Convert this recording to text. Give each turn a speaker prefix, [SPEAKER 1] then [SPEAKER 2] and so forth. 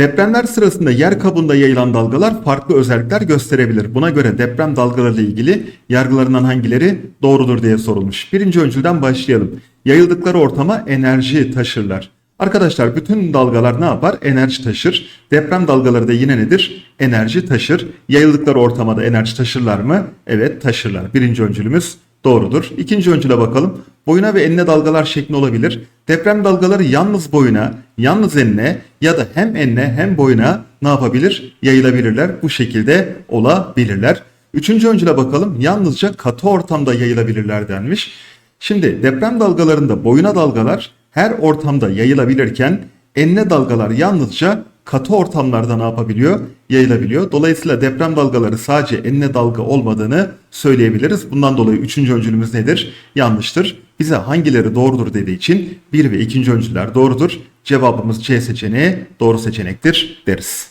[SPEAKER 1] Depremler sırasında yer kabuğunda yayılan dalgalar farklı özellikler gösterebilir. Buna göre deprem dalgalarıyla ilgili yargılarından hangileri doğrudur diye sorulmuş. Birinci öncülden başlayalım. Yayıldıkları ortama enerji taşırlar. Arkadaşlar bütün dalgalar ne yapar? Enerji taşır. Deprem dalgaları da yine nedir? Enerji taşır. Yayıldıkları ortama da enerji taşırlar mı? Evet taşırlar. Birinci öncülümüz doğrudur. İkinci öncüle bakalım. Boyuna ve enine dalgalar şeklinde olabilir. Deprem dalgaları yalnız boyuna, yalnız enine ya da hem enine hem boyuna ne yapabilir? Yayılabilirler. Bu şekilde olabilirler. Üçüncü öncüle bakalım. Yalnızca katı ortamda yayılabilirler denmiş. Şimdi deprem dalgalarında boyuna dalgalar her ortamda yayılabilirken enine dalgalar yalnızca katı ortamlarda ne yapabiliyor? Yayılabiliyor. Dolayısıyla deprem dalgaları sadece enine dalga olmadığını söyleyebiliriz. Bundan dolayı üçüncü öncülümüz nedir? Yanlıştır. Bize hangileri doğrudur dediği için bir ve ikinci öncüler doğrudur. Cevabımız C seçeneği doğru seçenektir deriz.